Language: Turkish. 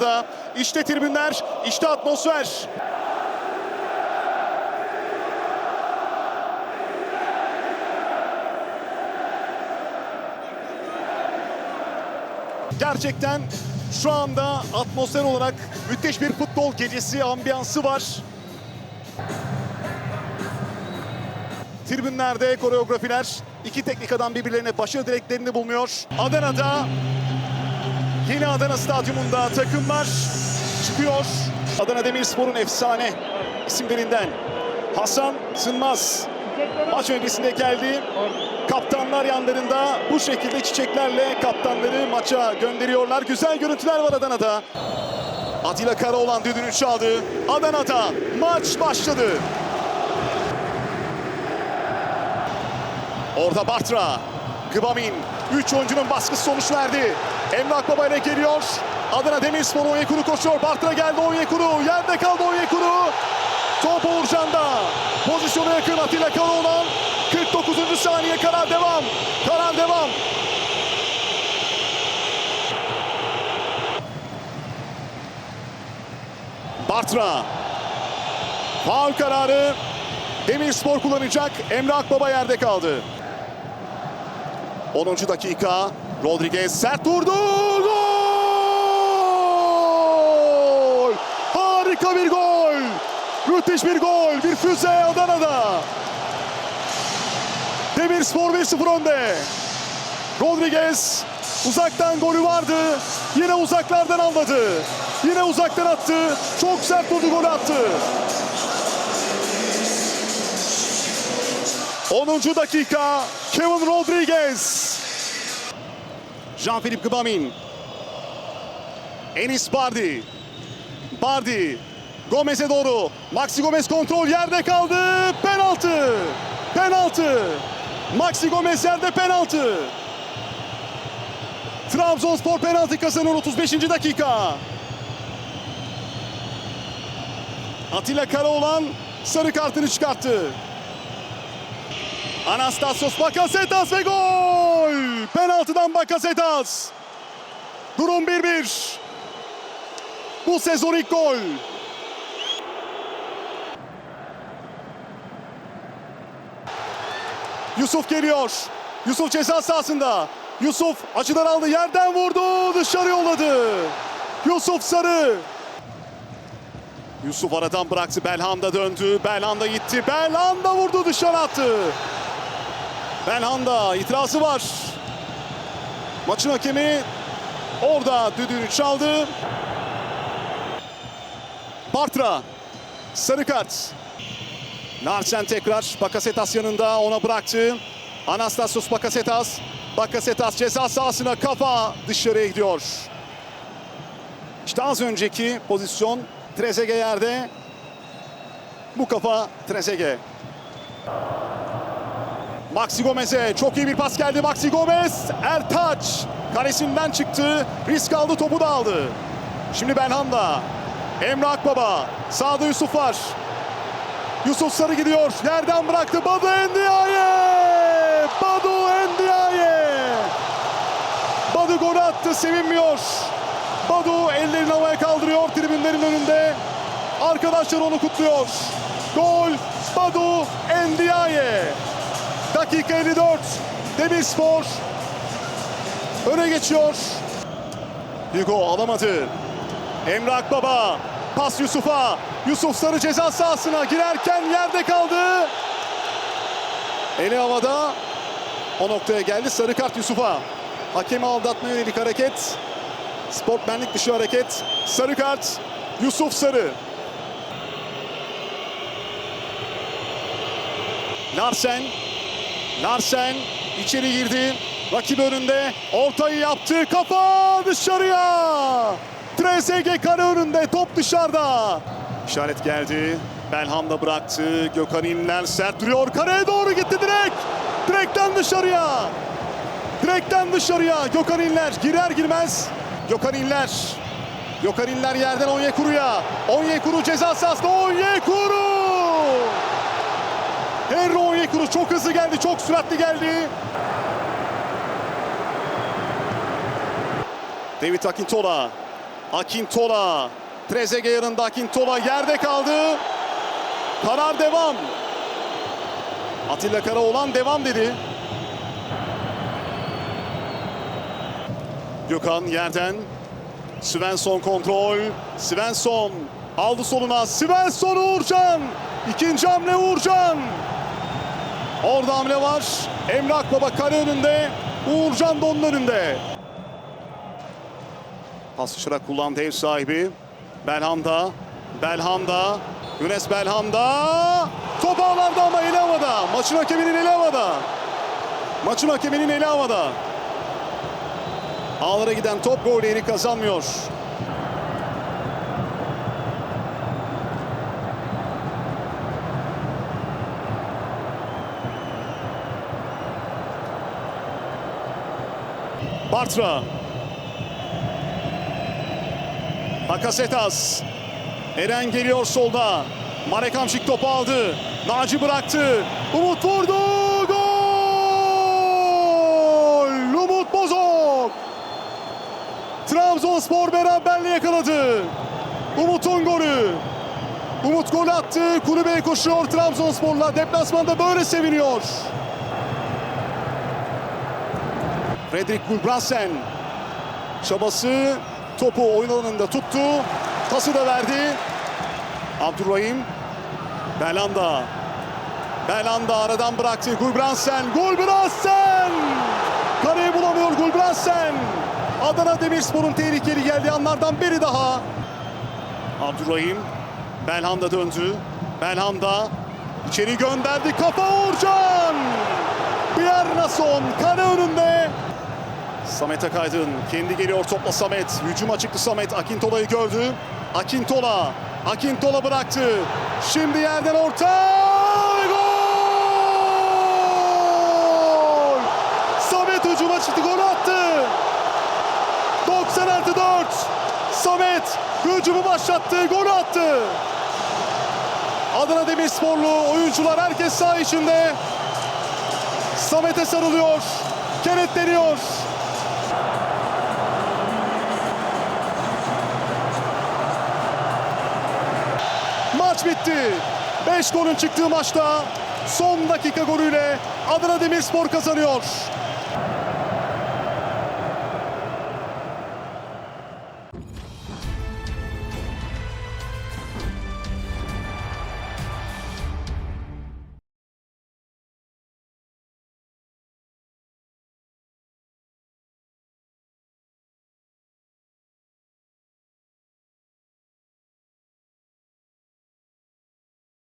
Adana'da. İşte tribünler, işte atmosfer. Gerçekten şu anda atmosfer olarak müthiş bir futbol gecesi ambiyansı var. Tribünlerde koreografiler iki teknik adam birbirlerine başarı dileklerini bulunuyor. Adana'da yeni Adana Stadyumunda takımlar çıkıyor. Adana Demirspor'un efsane isimlerinden Hasan Sınmaz maç öncesinde geldi. Kaptanlar yanlarında bu şekilde çiçeklerle kaptanları maça gönderiyorlar. Güzel görüntüler var Adana'da. Atilla Karaoğlan düdüğünü çaldı. Adana'da maç başladı. Orada Bartra. Gıbamin. Üç oyuncunun baskısı sonuç verdi. Emre Akbaba ile geliyor. Adana Demirspor Onyekuru koşuyor. Bartra geldi Onyekuru. Yerde kaldı Onyekuru. Top Uğurcan'da. Pozisyona yakın Atilla Karaoğlan. 49. saniye karar devam. Karar devam. Bartra. Faul kararı Demirspor kullanacak. Emre Akbaba yerde kaldı. 10. dakika. Rodriguez sert vurdu. Gol! Harika bir gol. Müthiş bir gol. Bir füze Adana'da. Demirspor 1-0 önde. Rodriguez uzaktan golü vardı. Yine uzaklardan almadı. Yine uzaktan attı. Çok sert vurdu golü attı. 10. dakika Kevin Rodriguez. Jean-Philippe Gbamin. Enis Bardi. Bardi. Gomez'e doğru. Maxi Gomez kontrol yerde kaldı. Penaltı. Penaltı. Maxi Gomez yerde penaltı. Trabzonspor penaltı kazanıyor 35. dakika. Atilla Karaoğlan sarı kartını çıkarttı. Anastasios Bakasetas ve gol! Penaltıdan Bakasetas. Durum 1-1. Bu sezon ilk gol. Yusuf geliyor. Yusuf ceza sahasında. Yusuf açıdan aldı. Yerden vurdu. Dışarı yolladı. Yusuf Sarı. Yusuf aradan bıraktı. Belhanda döndü. Belhanda gitti. Belhanda vurdu dışarı attı. Belhanda itirazı var. Maçın hakemi orada düdüğünü çaldı. Bartra. Sarı kart. Larsen tekrar Bakasetas yanında ona bıraktı. Anastasios Bakasetas. Bakasetas ceza sahasına kafa dışarıya gidiyor. İşte az önceki pozisyon Trezeguet yerde. Bu kafa Trezeguet. Maxi Gomez'e çok iyi bir pas geldi. Maxi Gomez Ertaç kalesinden çıktı. Risk aldı topu da aldı. Şimdi Belhanda. Emre Akbaba. Sağda Yusuf var. Yusuf Sarı gidiyor. Yerden bıraktı. Badu Endiaye. Badu Endiaye. Badu gol attı. Sevinmiyor. Badu ellerini havaya kaldırıyor tribünlerin önünde. Arkadaşlar onu kutluyor. Gol Badu Endiaye. Dakika 54. Demirspor öne geçiyor. Hugo alamadı. Emre Akbaba. Pas Yusuf'a. Yusuf Sarı ceza sahasına girerken yerde kaldı. Eli havada. O noktaya geldi. Sarı kart Yusuf'a. Hakemi aldatmaya yönelik hareket. Sportmenlik dışı hareket. Sarı kart Yusuf Sarı. Larsen. Larsen içeri girdi. Rakip önünde. Ortayı yaptı. Kafa dışarıya. Trezeguet kare önünde. Top dışarıda. İşaret geldi. Belhanda bıraktı. Gökhan İnler sert duruyor. Kareye doğru gitti direkt. Direkten dışarıya. Direkten dışarıya. Gökhan İnler girer girmez. Gökhan İnler. Gökhan İnler yerden Onyekuru'ya. Onyekuru ceza sahasında. Onyekuru. Henry Onyekuru çok hızlı geldi. Çok süratli geldi. David Akintola. Akintola. Trezeguet yanında Akintola yerde kaldı. Karar devam. Atilla Karaoğlan devam dedi. Gökhan yerden. Svensson kontrol. Svensson aldı soluna. Svensson Uğurcan. İkinci hamle Uğurcan. Orada hamle var. Emre Akbaba kare önünde. Uğurcan da onun önünde. Pas Şırak kullandı ev sahibi. Belhanda. Belhanda. Yunus Belhanda. Top ağlarda ama eli havada. Maçın hakeminin eli havada. Maçın hakeminin eli havada. Ağlara giden top gol yeri kazanmıyor. Bartra. Bakasetas. Eren geliyor solda. Marek Hamşik topu aldı. Naci bıraktı. Umut vurdu. Gol! Umut Bozok. Trabzonspor beraberliği yakaladı. Umut'un golü. Umut gol attı. Kulübeye koşuyor Trabzonspor'la. Deplasmanda böyle seviniyor. Fredrik Gulbrandsen çabası topu oyun alanında tuttu. Pası da verdi. Abdurrahim Belanda Belanda aradan bıraktı. Gulbrandsen Gulbrandsen Kareyi bulamıyor Gulbrandsen Adana Demirspor'un tehlikeli geldiği anlardan biri daha. Abdurrahim Belhanda döndü. Belhanda içeri gönderdi. Kafa Uğurcan. Biernason kale önünde. Samet Akaydın kendi geliyor topla Samet. Hücuma çıktı Samet. Akintola'yı gördü. Akintola. Akintola bıraktı. Şimdi yerden orta. Gol! Samet hücuma çıktı. Gol attı. 90 artı 4. Samet hücumu başlattı. Gol attı. Adana Demirsporlu oyuncular herkes saha içinde. Samet'e sarılıyor. Kenetleniyor. Bitti. 5 golün çıktığı maçta son dakika golüyle Adana Demirspor kazanıyor.